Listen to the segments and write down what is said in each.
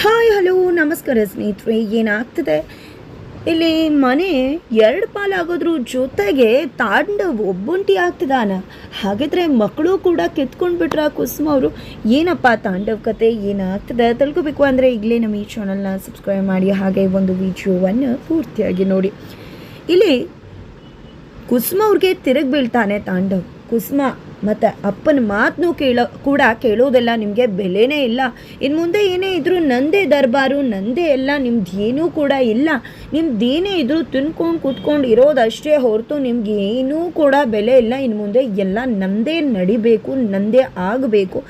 Hi hello ನಮಸ್ಕಾರ ಸ್ನೇಹಿತರೆ, ಏನಾಗ್ತದೆ? ಇಲ್ಲಿ ಮನೆ ಎರಡು ಪಾಲಾಗೋದ್ರ ಜೊತೆಗೆ ತಾಂಡವ್ ಒಬ್ಬುಂಟಿ ಆಗ್ತಿದಾನ. ಹಾಗಿದ್ರೆ ಮಕ್ಕಳು ಕೂಡ ಕಿತ್ಕೊಂಡು ಬಿಟ್ರ ಕುಸುಮ ಅವರು. ಏನಪ್ಪ ತಾಂಡವ್ ಕತೆ, ಏನಾಗ್ತದೆ? ತಿಳ್ಕೊಬೇಕು ಅಂದರೆ ಈಗಲೇ ನಮ್ಮ ಈ ಚಾನಲ್ನ ಸಬ್ಸ್ಕ್ರೈಬ್ ಮಾಡಿ, ಹಾಗೆ ಒಂದು ವಿಡಿಯೋವನ್ನು ಪೂರ್ತಿಯಾಗಿ ನೋಡಿ. ಇಲ್ಲಿ ಕುಸುಮ ಅವ್ರಿಗೆ ತಿರುಗಿ ಬೀಳ್ತಾನೆ ತಾಂಡವ್. ಕುಸುಮ ಮತ್ತು ಅಪ್ಪನ ಮಾತನ್ನು ಕೇಳೋ ಕೂಡ ಕೇಳೋದೆಲ್ಲ ನಿಮಗೆ ಬೆಲೆನೇ ಇಲ್ಲ. ಇನ್ನು ಮುಂದೆ ಏನೇ ಇದ್ರೂ ನಂದೇ ದರ್ಬಾರು, ನಂದೇ ಎಲ್ಲ, ನಿಮ್ದು ಏನೂ ಕೂಡ ಇಲ್ಲ. ನಿಮ್ದೇನೇ ಇದ್ದರೂ ತಿನ್ಕೊಂಡು ಕುತ್ಕೊಂಡು ಇರೋದಷ್ಟೇ ಹೊರತು ನಿಮ್ಗೆ ಏನೂ ಕೂಡ ಬೆಲೆ ಇಲ್ಲ. ಇನ್ನು ಮುಂದೆ ಎಲ್ಲ ನಂದೇ ನಡಿಬೇಕು, ನಂದೇ ಆಗಬೇಕು,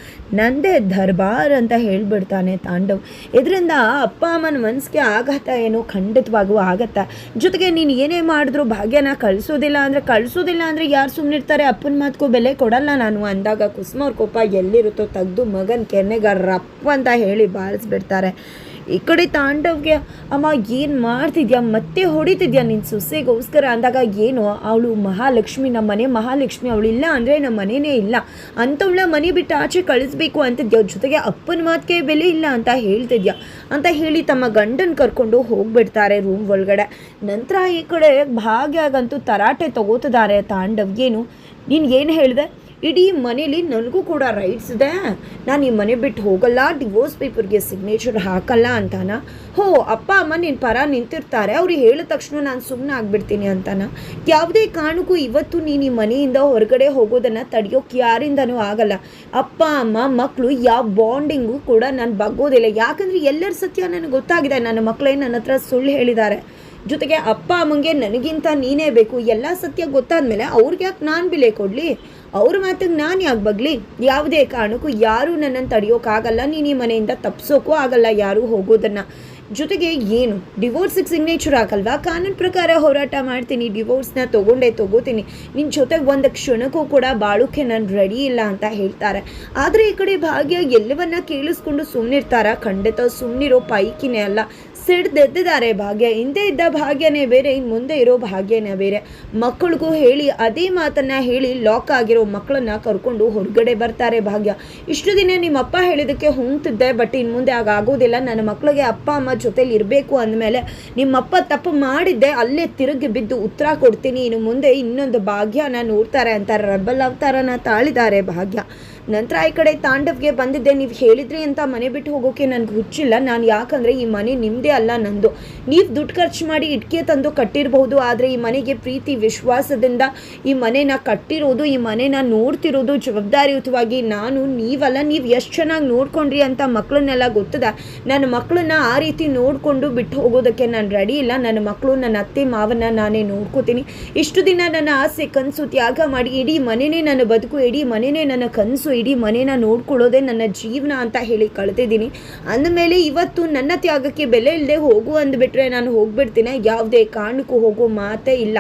ನಂದೇ ದರ್ಬಾರ್ ಅಂತ ಹೇಳಿಬಿಡ್ತಾನೆ ತಾಂಡವ್. ಇದರಿಂದ ಅಪ್ಪ ಅಮ್ಮನ ಮನಸ್ಸಿಗೆ ಆಘಾತ ಏನು ಖಂಡಿತವಾಗೂ ಆಗತ್ತ. ಜೊತೆಗೆ ನೀನು ಏನೇ ಮಾಡಿದ್ರು ಭಾಗ್ಯನ ಕಳಿಸೋದಿಲ್ಲ ಅಂದರೆ ಕಳಿಸೋದಿಲ್ಲ ಅಂದರೆ ಯಾರು ಸುಮ್ಮನಿರ್ತಾರೆ ಅಪ್ಪನ ಮಾತುಗೂ ಬೆಲೆ ಕೊಡಲ್ಲ ನಾನು ಅಂದಾಗ ಕುಸುಮ ಅವ್ರ ಕೋಪ ಎಲ್ಲಿರುತ್ತೋ ತೆಗ್ದು ಮಗನ ಕೆನ್ನೆಗ ರಪ್ಪ ಅಂತ ಹೇಳಿ ಬಾರಿಸ್ಬಿಡ್ತಾರೆ ಈ ಕಡೆ ತಾಂಡವ್ಗೆ, ಅಮ್ಮ, ಏನು ಮಾಡ್ತಿದ್ಯಾ? ಮತ್ತೆ ಹೊಡಿತಿದ್ಯಾ ನಿನ್ನ ಸೊಸೆಗೋಸ್ಕರ? ಅಂದಾಗ, ಏನು, ಅವಳು ಮಹಾಲಕ್ಷ್ಮಿ ನಮ್ಮ ಮನೆ ಮಹಾಲಕ್ಷ್ಮಿ, ಅವಳು ಇಲ್ಲ ಅಂದರೆ ನಮ್ಮ ಮನೆಯೇ ಇಲ್ಲ. ಅಂಥವಳ ಮನೆ ಬಿಟ್ಟು ಆಚೆ ಕಳಿಸ್ಬೇಕು ಅಂತಿದ್ಯಾ? ಜೊತೆಗೆ ಅಪ್ಪನ ಮಾತಿಗೆ ಬೆಲೆ ಇಲ್ಲ ಅಂತ ಹೇಳ್ತಿದ್ಯಾ? ಅಂತ ಹೇಳಿ ತಮ್ಮ ಗಂಡನ ಕರ್ಕೊಂಡು ಹೋಗ್ಬಿಡ್ತಾರೆ ರೂಮ್ ಒಳಗಡೆ. ನಂತರ ಈ ಕಡೆ ಭಾಗ್ಯಾಗಂತೂ ತರಾಟೆ ತಗೋತಿದ್ದಾರೆ ತಾಂಡವ್ಗೇನು. ನೀನು ಏನು ಹೇಳಿದೆ? ಇಡೀ ಮನೇಲಿ ನನಗೂ ಕೂಡ ರೈಟ್ಸ್ ಇದೆ. ನಾನು ಈ ಮನೆ ಬಿಟ್ಟು ಹೋಗಲ್ಲ ಡಿವೋರ್ಸ್ ಪೇಪರ್ಗೆ ಸಿಗ್ನೇಚರ್ ಹಾಕಲ್ಲ ಅಂತಾನ? ಹೋ, ಅಪ್ಪ, ಅಮ್ಮ ನಿನ್ನ ಪರ ನಿಂತಿರ್ತಾರೆ. ಅವ್ರಿಗೆ ಹೇಳಿದ ತಕ್ಷಣ ನಾನು ಸುಮ್ಮನೆ ಆಗಿಬಿಡ್ತೀನಿ ಅಂತಾನ? ಯಾವುದೇ ಕಾರಣಕ್ಕೂ ಇವತ್ತು ನೀನು ಈ ಮನೆಯಿಂದ ಹೊರಗಡೆ ಹೋಗೋದನ್ನು ತಡೆಯೋಕೆ ಯಾರಿಂದನೂ ಆಗಲ್ಲ. ಅಪ್ಪ, ಅಮ್ಮ ಮಕ್ಕಳು ಯಾವ ಬಾಂಡಿಂಗು ಕೂಡ ನಾನು ಬಗ್ಗೋದಿಲ್ಲ. ಯಾಕಂದರೆ ಎಲ್ಲರ ಸತ್ಯ ನನಗೆ ಗೊತ್ತಾಗಿದೆ. ನನ್ನ ಮಕ್ಕಳೇ ನನ್ನ ಹತ್ರ ಸುಳ್ಳು ಹೇಳಿದ್ದಾರೆ. ಜೊತೆಗೆ ಅಪ್ಪ, ಅಮ್ಮಂಗೆ ನನಗಿಂತ ನೀನೇ ಬೇಕು. ಎಲ್ಲ ಸತ್ಯ ಗೊತ್ತಾದ್ಮೇಲೆ ಅವ್ರಿಗೆ ಯಾಕೆ ನಾನು ಬಿಲೆ ಕೊಡಲಿ? ಅವ್ರ ಮಾತಿಗೆ ನಾನು ಯಾಕೆ ಬಗ್ಲಿ? ಯಾವುದೇ ಕಾರಣಕ್ಕೂ ಯಾರೂ ನನ್ನನ್ನು ತಡೆಯೋಕ್ಕಾಗಲ್ಲ ನೀನು ಈ ಮನೆಯಿಂದ ತಪ್ಸೋಕ್ಕೂ ಆಗಲ್ಲ ಯಾರೂ ಹೋಗೋದನ್ನು. ಜೊತೆಗೆ ಏನು? ಡಿವೋರ್ಸಿಗೆ ಸಿಗ್ನೇಚರ್ ಹಾಕಲ್ವಾ? ಕಾನೂನು ಪ್ರಕಾರ ಹೋರಾಟ ಮಾಡ್ತೀನಿ, ಡಿವೋರ್ಸ್ನ ತೊಗೊಂಡೇ ತೊಗೋತೀನಿ. ನಿನ್ನ ಜೊತೆಗೆ ಒಂದು ಕ್ಷಣಕ್ಕೂ ಕೂಡ ಬಾಳೋಕ್ಕೆ ನಾನು ರೆಡಿ ಇಲ್ಲ ಅಂತ ಹೇಳ್ತಾರೆ. ಆದರೆ ಈ ಕಡೆ ಭಾಗ್ಯ ಎಲ್ಲವನ್ನ ಕೇಳಿಸ್ಕೊಂಡು ಸುಮ್ಮನಿರ್ತಾರ ಖಂಡಿತ ಸುಮ್ಮನಿರೋ ಪೈಕಿನೇ ಅಲ್ಲ. ಸಿಡ್ದೆದ್ದಿದ್ದಾರೆ ಭಾಗ್ಯ. ಹಿಂದೆ ಇದ್ದ ಭಾಗ್ಯನೇ ಬೇರೆ ಇನ್ನು ಮುಂದೆ ಇರೋ ಭಾಗ್ಯನೇ ಬೇರೆ. ಮಕ್ಕಳಿಗೂ ಹೇಳಿ, ಅದೇ ಮಾತನ್ನ ಹೇಳಿ ಲಾಕ್ ಆಗಿರೋ ಮಕ್ಕಳನ್ನ ಕರ್ಕೊಂಡು ಹೊರಗಡೆ ಬರ್ತಾರೆ ಭಾಗ್ಯ. ಇಷ್ಟು ದಿನ ನಿಮ್ಮ ಅಪ್ಪ ಹೇಳಿದಕ್ಕೆ ಹೊಂತಿದ್ದೆ ಬಟ್ ಇನ್ನು ಮುಂದೆ ಆಗ ಆಗೋದಿಲ್ಲ. ನನ್ನ ಮಕ್ಕಳಿಗೆ ಅಪ್ಪ, ಅಮ್ಮ ಜೊತೆಲಿ ಇರಬೇಕು ಅಂದಮೇಲೆ ನಿಮ್ಮಪ್ಪ ತಪ್ಪು ಮಾಡಿದ್ದೆ, ಅಲ್ಲೇ ತಿರುಗಿ ಬಿದ್ದು ಉತ್ತರ ಕೊಡ್ತೀನಿ. ಇನ್ನು ಮುಂದೆ ಇನ್ನೊಂದು ಭಾಗ್ಯನ ನೋಡ್ತಾರೆ ಅಂತ ರಬ್ಬಲ್ ಅವತಾರನ ತಾಳಿದ್ದಾರೆ ಭಾಗ್ಯ. ನಂತರ ಈ ಕಡೆ ತಾಂಡವ್ಗೆ ಬಂದಿದ್ದೆ. ನೀವು ಹೇಳಿದ್ರಿ ಅಂತ ಮನೆ ಬಿಟ್ಟು ಹೋಗೋಕೆ ನನಗೆ ಹುಚ್ಚಿಲ್ಲ. ನಾನು ಯಾಕಂದರೆ ಈ ಮನೆ ನಿಮ್ಮದೇ ಅಲ್ಲ, ನಂದು. ನೀವು ದುಡ್ಡು ಖರ್ಚು ಮಾಡಿ ಇಟ್ಕೆ ತಂದು ಕಟ್ಟಿರಬಹುದು, ಆದರೆ ಈ ಮನೆಗೆ ಪ್ರೀತಿ, ವಿಶ್ವಾಸದಿಂದ ಈ ಮನೆನ ಕಟ್ಟಿರೋದು, ಈ ಮನೆನ ನೋಡ್ತಿರೋದು ಜವಾಬ್ದಾರಿಯುತವಾಗಿ ನಾನು, ನೀವಲ್ಲ, ನೀವು ಎಷ್ಟು ಚೆನ್ನಾಗಿ ನೋಡ್ಕೊಂಡ್ರಿ ಅಂತ ಮಕ್ಕಳನ್ನೆಲ್ಲ ಗೊತ್ತದ? ನನ್ನ ಮಕ್ಕಳನ್ನ ಆ ರೀತಿ ನೋಡಿಕೊಂಡು ಬಿಟ್ಟು ಹೋಗೋದಕ್ಕೆ ನಾನು ರೆಡಿ ಇಲ್ಲ. ನನ್ನ ಮಕ್ಕಳು ನನ್ನ ಅತ್ತೆ ಮಾವನ ನಾನೇ ನೋಡ್ಕೋತೀನಿ. ಇಷ್ಟು ದಿನ ನನ್ನ ಆಸೆ, ಕನಸು ತ್ಯಾಗ ಮಾಡಿ, ಇಡೀ ಮನೆಯೇ ನನ್ನ ಬದುಕು, ಇಡೀ ಮನೆಯೇ ನನ್ನ ಕನಸು ಇಡೀ ಮನೇನ ನೋಡ್ಕೊಳ್ಳೋದೇ ನನ್ನ ಜೀವನ ಅಂತ ಹೇಳಿ ಕಳ್ತಿದ್ದೀನಿ ಅಂದಮೇಲೆ ಇವತ್ತು ನನ್ನ ತ್ಯಾಗಕ್ಕೆ ಬೆಲೆ ಇಲ್ಲದೆ ಹೋಗು ಅಂದ್ಬಿಟ್ರೆ ನಾನು ಹೋಗ್ಬಿಡ್ತೀನಿ. ಯಾವುದೇ ಕಾರಣಕ್ಕೂ ಹೋಗೋ ಮಾತೇ ಇಲ್ಲ.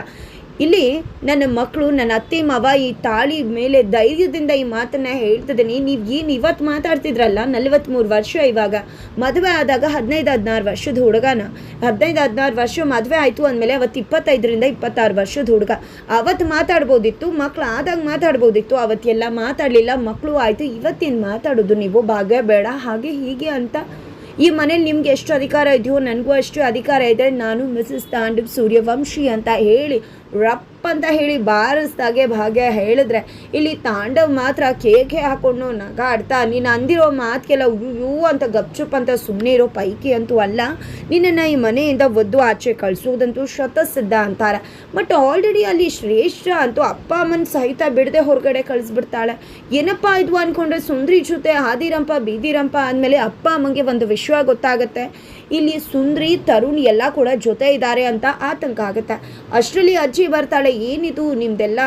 ಇಲ್ಲಿ ನನ್ನ ಮಕ್ಕಳು, ನನ್ನ ಅತ್ತೆ ಮಾವ ಈ ತಾಳಿ ಮೇಲೆ ಧೈರ್ಯದಿಂದ ಈ ಮಾತನ್ನ ಹೇಳ್ತಿದ್ದೀನಿ. ನೀವು ಏನು ಇವತ್ತು ಮಾತಾಡ್ತಿದ್ರಲ್ಲ? ನಲವತ್ತ್ಮೂರು ವರ್ಷ ಇವಾಗ. ಮದುವೆ ಆದಾಗ ಹದಿನೈದು, ಹದಿನಾರು ವರ್ಷದ ಹುಡುಗನ. ಹದಿನೈದು, ಹದಿನಾರು ವರ್ಷ ಮದುವೆ ಆಯಿತು ಅಂದಮೇಲೆ ಅವತ್ತು ಇಪ್ಪತ್ತೈದರಿಂದ ಇಪ್ಪತ್ತಾರು ವರ್ಷದ ಹುಡುಗ. ಅವತ್ತು ಮಾತಾಡ್ಬೋದಿತ್ತು ಮಕ್ಕಳು ಆದಾಗ ಮಾತಾಡ್ಬೋದಿತ್ತು, ಅವತ್ತೆಲ್ಲ ಮಾತಾಡಲಿಲ್ಲ ಮಕ್ಕಳು ಆಯಿತು, ಇವತ್ತೇನು ಮಾತಾಡೋದು ನೀವು? ಭಾಗ್ಯ ಬೇಡ, ಹಾಗೆ ಹೀಗೆ ಅಂತ ಈ ಮನೇಲಿ ನಿಮ್ಗೆ ಎಷ್ಟು ಅಧಿಕಾರ ಇದೆಯೋ, ನನಗೂ ಅಷ್ಟು ಅಧಿಕಾರ ಇದೆ. ನಾನು ಮಿಸಸ್ ತಾಂಡವ್ ಸೂರ್ಯವಂಶಿ ಅಂತ ಹೇಳಿ ಅಂತ ಹೇಳಿ ಬಾರಿಸ್ದಾಗೆ ಭಾಗ್ಯ ಹೇಳಿದ್ರೆ, ಇಲ್ಲಿ ತಾಂಡವ್ ಮಾತ್ರ ಕೇಕೆ ಹಾಕೊಂಡು ನಗಾಡ್ತಾ, ನೀನು ಅಂದಿರೋ ಮಾತಿಗೆಲ್ಲ ಯೂ ಅಂತ ಗಪ್ಚುಪ್ ಅಂತ ಸುಮ್ಮನೆ ಇರೋ ಪೈಕಿ ಅಂತೂ ಅಲ್ಲ. ನಿನ್ನನ್ನು ಈ ಮನೆಯಿಂದ ಒದ್ದು ಆಚೆ ಕಳಿಸೋದಂತೂ ಶತಸಿದ್ಧ ಅಂತಾರೆ. ಬಟ್ ಆಲ್ರೆಡಿ ಅಲ್ಲಿ ಶ್ರೇಷ್ಠ ಅಂತೂ ಅಪ್ಪ ಅಮ್ಮನ ಸಹಿತ ಬಿಡದೆ ಹೊರಗಡೆ ಕಳಿಸ್ಬಿಡ್ತಾಳೆ. ಏನಪ್ಪ ಇದು ಅಂದ್ಕೊಂಡ್ರೆ ಸುಂದ್ರಿ ಜೊತೆ ಹಾದಿರಂಪ, ಬೀದಿರಂಪ ಅಂದಮೇಲೆ ಅಪ್ಪ ಅಮ್ಮಂಗೆ ಒಂದು ವಿಷಯ ಗೊತ್ತಾಗುತ್ತೆ. ಇಲ್ಲಿ ಸುಂದ್ರಿ, ತರುಣ್ ಎಲ್ಲ ಕೂಡ ಜೊತೆ ಇದ್ದಾರೆ ಅಂತ ಆತಂಕ ಆಗುತ್ತೆ. ಅಷ್ಟರಲ್ಲಿ ಅಜ್ಜಿ ಬರ್ತಾಳೆ, ಏನಿದು ನಿಮ್ದೆಲ್ಲ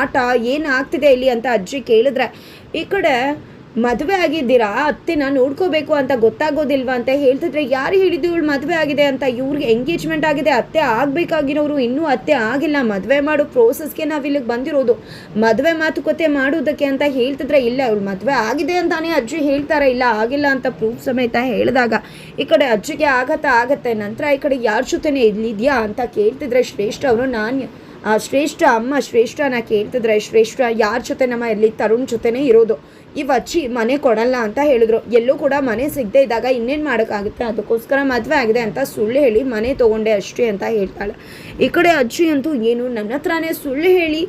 ಆಟ ಏನಾಗ್ತಿದೆ ಇಲ್ಲಿ ಅಂತ ಅಜ್ಜಿ ಕೇಳಿದ್ರೆ, ಈ ಕಡೆ ಮದುವೆ ಆಗಿದ್ದೀರಾ? ನಾನು ನೋಡ್ಕೋಬೇಕು ಅಂತ ಗೊತ್ತಾಗೋದಿಲ್ವಾ ಅಂತ ಹೇಳ್ತಿದ್ರೆ ಯಾರು ಹೇಳಿದ್ದು ಇವಳು ಮದುವೆ ಆಗಿದೆ ಅಂತ? ಇವ್ರಿಗೆ ಎಂಗೇಜ್ಮೆಂಟ್ ಆಗಿದೆ, ಅತ್ತೆ ಆಗಬೇಕಾಗಿರೋರು ಇನ್ನೂ ಅತ್ತೆ ಆಗಿಲ್ಲ. ಮದುವೆ ಮಾಡೋ ಪ್ರೋಸೆಸ್ಗೆ ನಾವು ಇಲ್ಲಿಗೆ ಬಂದಿರೋದು. ಮದುವೆ ಮಾತುಕತೆ ಮಾಡೋದಕ್ಕೆ ಅಂತ ಹೇಳ್ತಿದ್ರೆ ಇಲ್ಲ, ಇವಳು ಮದುವೆ ಆಗಿದೆ ಅಂತಾನೆ ಅಜ್ಜಿ ಹೇಳ್ತಾರೆ? ಇಲ್ಲ, ಆಗಿಲ್ಲ ಅಂತ ಪ್ರೂಫ್ ಸಮೇತ ಹೇಳಿದಾಗ ಈ ಕಡೆ ಅಜ್ಜಿಗೆ ಆಗತ್ತಾ, ಆಗತ್ತೆ. ನಂತರ ಈ ಕಡೆ ಯಾರ ಜೊತೆನೇ ಇಲ್ಲಿದೆಯಾ ಅಂತ ಕೇಳ್ತಿದ್ರೆ ಶ್ರೇಷ್ಠ ಅವರು, ನಾನು ಆ ಶ್ರೇಷ್ಠ ಅಮ್ಮ ಶ್ರೇಷ್ಠನ ಕೇಳ್ತಿದ್ರೆ ಶ್ರೇಷ್ಠ ಯಾರ ಜೊತೆ ನಮ್ಮ ಇಲ್ಲಿ ತರುಣ್ ಜೊತೆನೇ ಇರೋದು? ಇವ್ ಅಚ್ಚಿ ಮನೆ ಕೊಡಲ್ಲ ಅಂತ ಹೇಳಿದ್ರು. ಎಲ್ಲೂ ಕೂಡ ಮನೆ ಸಿಗದೆ ಇದ್ದಾಗ ಇನ್ನೇನು ಮಾಡೋಕ್ಕಾಗುತ್ತೆ? ಅದಕ್ಕೋಸ್ಕರ ಮದುವೆ ಆಗಿದೆ ಅಂತ ಸುಳ್ಳು ಹೇಳಿ ಮನೆ ತೊಗೊಂಡೆ ಅಷ್ಟೇ ಅಂತ ಹೇಳ್ತಾಳೆ. ಈ ಕಡೆ ಅಜ್ಜಿ ಅಂತೂ ಏನು ನನ್ನ ಹತ್ರನೇ ಸುಳ್ಳು ಹೇಳಿ,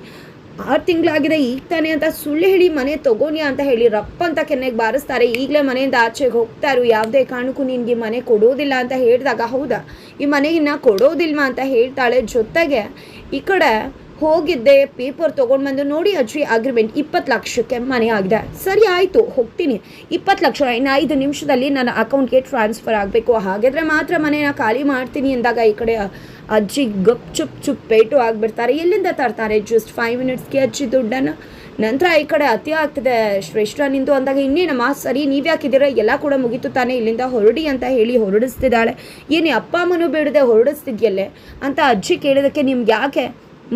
ಆರು ತಿಂಗಳಾಗಿದೆ, ಈಗ ತಾನೆ ಅಂತ ಸುಳ್ಳು ಹೇಳಿ ಮನೆ ತಗೋನಿ ಅಂತ ಹೇಳಿ ರಪ್ಪ ಅಂತ ಕೆನ್ನೆಗೆ ಬಾರಿಸ್ತಾರೆ. ಈಗಲೇ ಮನೆಯಿಂದ ಆಚೆಗೆ ಹೋಗ್ತಾರು ಯಾವುದೇ ಕಾರಣಕ್ಕೂ ನಿನಗೆ ಮನೆ ಕೊಡೋದಿಲ್ಲ ಅಂತ ಹೇಳಿದಾಗ, ಹೌದಾ? ಈ ಮನೆಗಿನ್ನ ಕೊಡೋದಿಲ್ವಾ ಅಂತ ಹೇಳ್ತಾಳೆ ಜೊತೆಗೆ ಈ ಕಡೆ ಹೋಗಿದ್ದೆ ಪೇಪರ್ ತೊಗೊಂಡು ಬಂದು ನೋಡಿ ಅಜ್ಜಿ ಅಗ್ರಿಮೆಂಟ್ ಇಪ್ಪತ್ತು ಲಕ್ಷಕ್ಕೆ ಮನೆ ಆಗಿದೆ. ಸರಿ ಆಯಿತು, ಹೋಗ್ತೀನಿ. ಇಪ್ಪತ್ತು ಲಕ್ಷ, ಇನ್ನು ಐದು ನಿಮಿಷದಲ್ಲಿ ನನ್ನ ಅಕೌಂಟ್ಗೆ ಟ್ರಾನ್ಸ್ಫರ್ ಆಗಬೇಕು. ಹಾಗಿದ್ರೆ ಮಾತ್ರ ಮನೆನ ಖಾಲಿ ಮಾಡ್ತೀನಿ ಅಂದಾಗ ಈ ಕಡೆ ಅಜ್ಜಿ ಗಪ್ ಚುಪ್ ಚುಪ್ ಪೇಟು ಆಗಿಬಿಡ್ತಾರೆ. ಎಲ್ಲಿಂದ ತರ್ತಾರೆ? ಜಸ್ಟ್ ಫೈವ್ ಮಿನಿಟ್ಸ್ಗೆ ಅಜ್ಜಿ ದುಡ್ಡನ್ನು. ನಂತರ ಈ ಕಡೆ ಅತಿ ಆಗ್ತದೆ. ಶ್ರೇಷ್ಠ ನಿಂತು ಅಂದಾಗ ಇನ್ನೇನಮ್ಮ ಸರಿ, ನೀವು ಯಾಕಿದ್ದೀರ ಎಲ್ಲ ಕೂಡ ಮುಗೀತು ತಾನೇ. ಇಲ್ಲಿಂದ ಹೊರಡಿ ಅಂತ ಹೇಳಿ ಹೊರಡಿಸ್ತಿದ್ದಾಳೆ. ಏನು, ಅಪ್ಪ ಅಮ್ಮನೂ ಬಿಡದೆ ಹೊರಡಿಸ್ತಿದ್ಯಲ್ಲೇ? ಅಂತ ಅಜ್ಜಿ ಕೇಳಿದಕ್ಕೆ ನಿಮ್ಗೆ ಯಾಕೆ?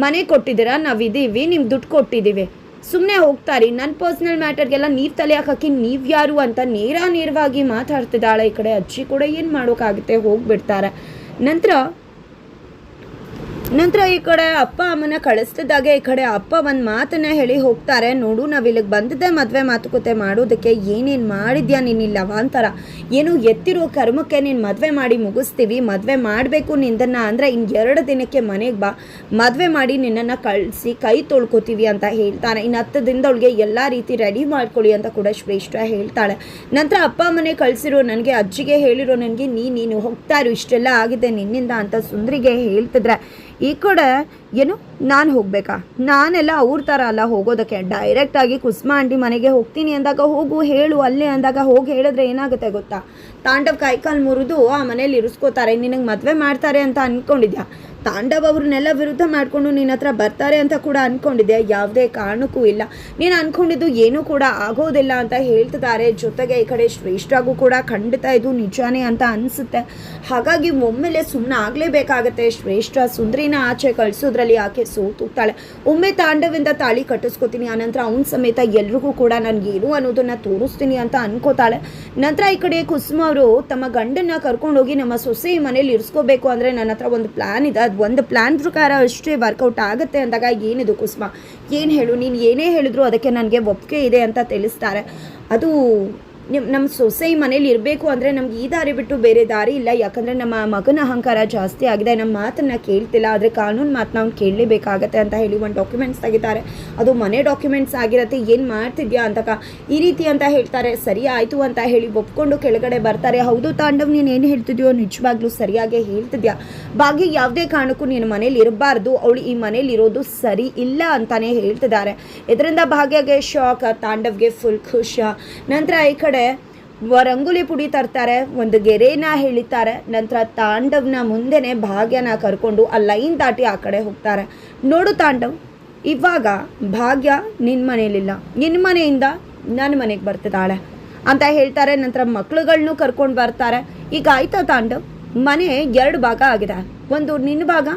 ಮನೆ ಕೊಟ್ಟಿದ್ದೀರಾ? ನಾವು ಇದ್ದೀವಿ ನಿಮ್ಗೆ ದುಡ್ಡು ಕೊಟ್ಟಿದ್ದೀವಿ. ಸುಮ್ಮನೆ ಹೋಗ್ತಾರಿ ನನ್ನ ಪರ್ಸ್ನಲ್ ಮ್ಯಾಟರ್ಗೆಲ್ಲ ನೀರು ತಲೆ ಹಾಕಿ ನೀವು ಯಾರು ಅಂತ ನೇರ ನೇರವಾಗಿ ಮಾತಾಡ್ತಿದ್ದಾಳೆ ಈ ಕಡೆ. ಅಜ್ಜಿ ಕೂಡ ಏನು ಮಾಡೋಕ್ಕಾಗುತ್ತೆ ಹೋಗಿಬಿಡ್ತಾರೆ. ನಂತರ ನಂತರ ಈ ಕಡೆ ಅಪ್ಪ ಅಮ್ಮನ ಕಳಿಸ್ತಿದ್ದಾಗೆ, ಈ ಕಡೆ ಅಪ್ಪ ಒಂದು ಮಾತನ್ನ ಹೇಳಿ ಹೋಗ್ತಾರೆ. ನೋಡು, ನಾವು ಇಲ್ಲಿಗೆ ಬಂದಿದ್ದೆ ಮದುವೆ ಮಾತುಕತೆ ಮಾಡೋದಕ್ಕೆ ಏನೇನು ಮಾಡಿದ್ಯಾ ನೀನಿಲ್ಲ ಅಂತಾರ ಏನು ಎತ್ತಿರೋ ಕರ್ಮಕ್ಕೆ ನೀನು ಮದುವೆ ಮಾಡಿ ಮುಗಿಸ್ತೀವಿ, ಮದುವೆ ಮಾಡಬೇಕು ನಿಂದನ್ನು ಅಂದರೆ ಇನ್ನು ಎರಡು ದಿನಕ್ಕೆ ಮನೆಗೆ ಬಾ, ಮದುವೆ ಮಾಡಿ ನಿನ್ನನ್ನು ಕಳಿಸಿ ಕೈ ತೊಳ್ಕೊತೀವಿ ಅಂತ ಹೇಳ್ತಾನೆ. ಇನ್ನು ಹತ್ತು ದಿನದೊಳಗೆ ಎಲ್ಲ ರೀತಿ ರೆಡಿ ಮಾಡ್ಕೊಳ್ಳಿ ಅಂತ ಕೂಡ ಶ್ರೇಷ್ಠ ಹೇಳ್ತಾಳೆ. ನಂತರ ಅಪ್ಪ ಅಮ್ಮನೆ ಕಳಿಸಿರೋ, ನನಗೆ ಅಜ್ಜಿಗೆ ಹೇಳಿರೋ, ನನಗೆ ನೀ ನೀನು ಹೋಗ್ತಾ ಇಷ್ಟೆಲ್ಲ ಆಗಿದೆ ನಿನ್ನಿಂದ ಅಂತ ಸುಂದರಿಗೆ ಹೇಳ್ತಿದ್ರೆ ಈ ಕಡೆ ಏನು, ನಾನು ಹೋಗಬೇಕಾ? ನಾನೆಲ್ಲ ಅವ್ರ ಥರ ಅಲ್ಲ ಹೋಗೋದಕ್ಕೆ. ಡೈರೆಕ್ಟಾಗಿ ಕುಸ್ಮಾ ಆಂಟಿ ಮನೆಗೆ ಹೋಗ್ತೀನಿ ಅಂದಾಗ ಹೋಗು, ಹೇಳು, ಅಲ್ಲೇ ಅಂದಾಗ ಹೋಗಿ ಹೇಳಿದ್ರೆ ಏನಾಗುತ್ತೆ ಗೊತ್ತಾ? ತಾಂಡವ್ ಕೈಕಾಲು ಮುರಿದು ಆ ಮನೇಲಿ ಇರಿಸ್ಕೋತಾರೆ, ನಿನಗೆ ಮದುವೆ ಮಾಡ್ತಾರೆ ಅಂತ ಅಂದ್ಕೊಂಡಿದ್ಯಾ ತಾಂಡವ್ ಅವ್ರನ್ನೆಲ್ಲ ವಿರುದ್ಧ ಮಾಡಿಕೊಂಡು ನಿನ್ನ ಹತ್ರ ಬರ್ತಾರೆ ಅಂತ ಕೂಡ ಅಂದ್ಕೊಂಡಿದ್ದೆ ಯಾವುದೇ ಕಾರಣಕ್ಕೂ ಇಲ್ಲ. ನೀನು ಅಂದ್ಕೊಂಡಿದ್ದು ಏನೂ ಕೂಡ ಆಗೋದಿಲ್ಲ ಅಂತ ಹೇಳ್ತಿದ್ದಾರೆ. ಜೊತೆಗೆ ಈ ಕಡೆ ಶ್ರೇಷ್ಠಾಗೂ ಕೂಡ ಖಂಡಿತ ಇದು ನಿಜಾನೇ ಅಂತ ಅನಿಸುತ್ತೆ. ಹಾಗಾಗಿ ಒಮ್ಮೆಲೆ ಸುಮ್ಮನೆ ಆಗಲೇಬೇಕಾಗತ್ತೆ. ಶ್ರೇಷ್ಠ ಸುಂದ್ರಿನ ಆಚೆ ಕಳಿಸೋದ್ರಲ್ಲಿ ಆಕೆ ಸೋತುತ್ತಾಳೆ. ಒಮ್ಮೆ ತಾಂಡವಿಂದ ತಾಳಿ ಕಟ್ಟಿಸ್ಕೊತೀನಿ, ಆನಂತರ ಅವನ ಸಮೇತ ಎಲ್ರಿಗೂ ಕೂಡ ನನಗೆ ಏನು ಅನ್ನೋದನ್ನು ತೋರಿಸ್ತೀನಿ ಅಂತ ಅನ್ಕೋತಾಳೆ. ನಂತರ ಈ ಕಡೆ ಕುಸುಮ ಅವರು ತಮ್ಮ ಗಂಡನ್ನ ಕರ್ಕೊಂಡೋಗಿ ನಮ್ಮ ಸೊಸೆ ಮನೇಲಿ ಇರಿಸ್ಕೋಬೇಕು ಅಂದರೆ ನನ್ನ ಹತ್ರ ಒಂದು ಪ್ಲ್ಯಾನ್ ಇದೆ. ಅದು ಒಂದು ಪ್ಲ್ಯಾನ್ ಪ್ರಕಾರ ಅಷ್ಟೇ ವರ್ಕೌಟ್ ಆಗುತ್ತೆ ಅಂದಾಗ ಏನಿದು ಕುಸುಮ? ಏನು ಹೇಳು? ನೀನು ಏನೇ ಹೇಳಿದ್ರು ಅದಕ್ಕೆ ನನಗೆ ಒಪ್ಪಿಗೆ ಇದೆ ಅಂತ ತಿಳಿಸ್ತಾರೆ. ಅದು ನಿಮ್ಮ ನಮ್ಮ ಸೊಸೆ ಮನೇಲಿ ಇರಬೇಕು ಅಂದರೆ ನಮ್ಗೆ ಈ ದಾರಿ ಬಿಟ್ಟು ಬೇರೆ ದಾರಿ ಇಲ್ಲ. ಯಾಕಂದರೆ ನಮ್ಮ ಮಗನ ಅಹಂಕಾರ ಜಾಸ್ತಿ ಆಗಿದೆ. ನಮ್ಮ ಮಾತನ್ನು ಕೇಳ್ತಿಲ್ಲ. ಆದರೆ ಕಾನೂನು ಮಾತನ್ನ ಅವ್ನು ಕೇಳಲೇಬೇಕಾಗತ್ತೆ ಅಂತ ಹೇಳಿ ಒಂದು ಡಾಕ್ಯುಮೆಂಟ್ಸ್ ತೆಗಿತಾರೆ. ಅದು ಮನೆ ಡಾಕ್ಯುಮೆಂಟ್ಸ್ ಆಗಿರತ್ತೆ. ಏನು ಮಾಡ್ತಿದ್ಯಾ ಅಂತಕ ಈ ರೀತಿ ಅಂತ ಹೇಳ್ತಾರೆ. ಸರಿ ಆಯಿತು ಅಂತ ಹೇಳಿ ಒಪ್ಕೊಂಡು ಕೆಳಗಡೆ ಬರ್ತಾರೆ. ಹೌದು ತಾಂಡವ್, ನೀನು ಏನು ಹೇಳ್ತಿದ್ಯೋ ನಿಜವಾಗ್ಲೂ ಸರಿಯಾಗಿ ಹೇಳ್ತಿದ್ಯಾ? ಬಾಗಿ ಯಾವುದೇ ಕಾರಣಕ್ಕೂ ನೀನು ಮನೇಲಿ ಇರಬಾರ್ದು. ಅವಳು ಈ ಮನೇಲಿ ಇರೋದು ಸರಿ ಇಲ್ಲ ಅಂತಲೇ ಹೇಳ್ತಿದ್ದಾರೆ. ಇದರಿಂದ ಭಾಗ್ಯಗೆ ಶಾಕ್ ತಾಂಡವ್ಗೆ ಫುಲ್ ಖುಷ. ನಂತರ ಈ ವ- ರಂಗೋಲಿ ಪುಡಿ ತರ್ತಾರೆ, ಒಂದು ಗೆರೆನ ಹೇಳಿತಾರೆ ನಂತರ ತಾಂಡವ್ನ ಮುಂದೆನೆ ಭಾಗ್ಯನ ಕರ್ಕೊಂಡು ಆ ಲೈನ್ ದಾಟಿ ಆ ಕಡೆ ಹೋಗ್ತಾರೆ. ನೋಡು ತಾಂಡವ್, ಇವಾಗ ಭಾಗ್ಯ ನಿನ್ನ ಮನೇಲಿಲ್ಲ ನಿನ್ನ ಮನೆಯಿಂದ ನನ್ನ ಮನೆಗೆ ಬರ್ತಿದ್ದಾಳೆ ಅಂತ ಹೇಳ್ತಾರೆ, ನಂತರ ಮಕ್ಳುಗಳ್ನೂ ಕರ್ಕೊಂಡು ಬರ್ತಾರೆ. ಈಗ ಆಯ್ತಾ ತಾಂಡವ್, ಮನೆ ಎರಡು ಭಾಗ ಆಗಿದೆ. ಒಂದು ನಿನ್ನ ಭಾಗ,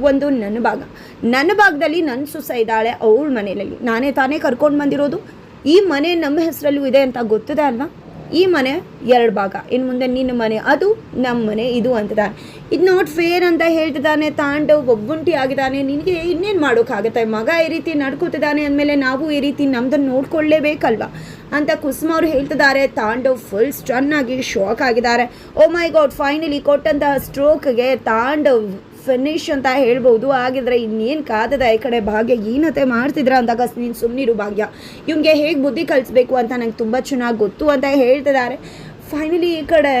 ಒಂದು ನನ್ನ ಭಾಗ. ನನ್ನ ಭಾಗದಲ್ಲಿ ನನ್ನ ಸುಸ ಇದ್ದಾಳೆ, ಅವಳ ಮನೆಯಲ್ಲಿ. ನಾನೇ ತಾನೇ ಕರ್ಕೊಂಡು ಬಂದಿರೋದು? ಈ ಮನೆ ನಮ್ಮ ಹೆಸರಲ್ಲೂ ಇದೆ ಅಂತ ಗೊತ್ತಿದೆ ಅಲ್ವಾ? ಈ ಮನೆ ಎರಡು ಭಾಗ. ಇನ್ನು ಮುಂದೆ ನಿನ್ನ ಮನೆ ಅದು, ನಮ್ಮ ಮನೆ ಇದು ಅಂತಿದ್ದಾನೆ ಇದು ನಾಟ್ ಫೇರ್ ಅಂತ ಹೇಳ್ತಿದ್ದಾನೆ ತಾಂಡವ್ ಒಬ್ಬುಂಟಿ ಆಗಿದ್ದಾನೆ ನಿನಗೆ ಇನ್ನೇನು ಮಾಡೋಕ್ಕಾಗತ್ತೆ? ಮಗ ಈ ರೀತಿ ನಡ್ಕೋತಿದ್ದಾನೆ ಅಂದಮೇಲೆ ನಾವು ಈ ರೀತಿ ನಮ್ದನ್ನು ನೋಡ್ಕೊಳ್ಳೇಬೇಕಲ್ವಾ? ಅಂತ ಕುಸುಮ ಅವರು ಹೇಳ್ತಿದ್ದಾರೆ ತಾಂಡವ್ ಫುಲ್ ಸ್ಟನ್ ಆಗಿ ಶಾಕ್ ಆಗಿದ್ದಾರೆ ಓ ಮೈ ಗಾಡ್ ಫೈನಲಿ ಕೊಟ್ಟಂತಹ ಸ್ಟ್ರೋಕ್ಗೆ ತಾಂಡವ್ ಫಿನಿಶ್ ಅಂತ ಹೇಳ್ಬೋದು. ಆಗಿದ್ರೆ ಇನ್ನೇನು ಕಾದದ ಈ ಕಡೆ ಭಾಗ್ಯ? ಏನತೆ ಮಾಡ್ತಿದ್ರ ಅಂದಾಗ ನೀನು ಸುಮ್ಮನಿರು ಭಾಗ್ಯ. ಇವ್ಗೆ ಹೇಗೆ ಬುದ್ಧಿ ಕಲಿಸ್ಬೇಕು ಅಂತ ನಂಗೆ ತುಂಬ ಚೆನ್ನಾಗಿ ಗೊತ್ತು ಅಂತ ಹೇಳ್ತಿದ್ದಾರೆ ಫೈನಲಿ ಈ ಕಡೆ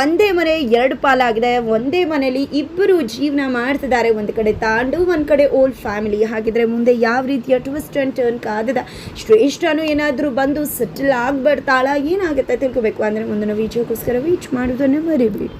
ಒಂದೇ ಮನೆ, ಎರಡು ಪಾಲಾಗಿದೆ. ಒಂದೇ ಮನೆಯಲ್ಲಿ ಇಬ್ಬರು ಜೀವನ ಮಾಡ್ತಿದ್ದಾರೆ ಒಂದು ಕಡೆ ತಾಂಡು, ಒಂದು ಕಡೆ ಓಲ್ಡ್ ಫ್ಯಾಮಿಲಿ ಹಾಗಿದ್ರೆ ಮುಂದೆ ಯಾವ ರೀತಿಯ ಟ್ವಿಸ್ಟ್ ಆ್ಯಂಡ್ ಟರ್ನ್ ಕಾದದ? ಶ್ರೇಷ್ಠನು ಏನಾದರೂ ಬಂದು ಸೆಟಲ್ ಆಗ್ಬಿಡ್ತಾಳ ಏನಾಗುತ್ತೆ ತಿಳ್ಕೊಬೇಕು. ಅಂದರೆ ಮುಂದಿನ ವಿಜಯಕ್ಕೋಸ್ಕರ ವೀಚ್ ಮಾಡೋದನ್ನು ಮರಿಬೇಡಿ.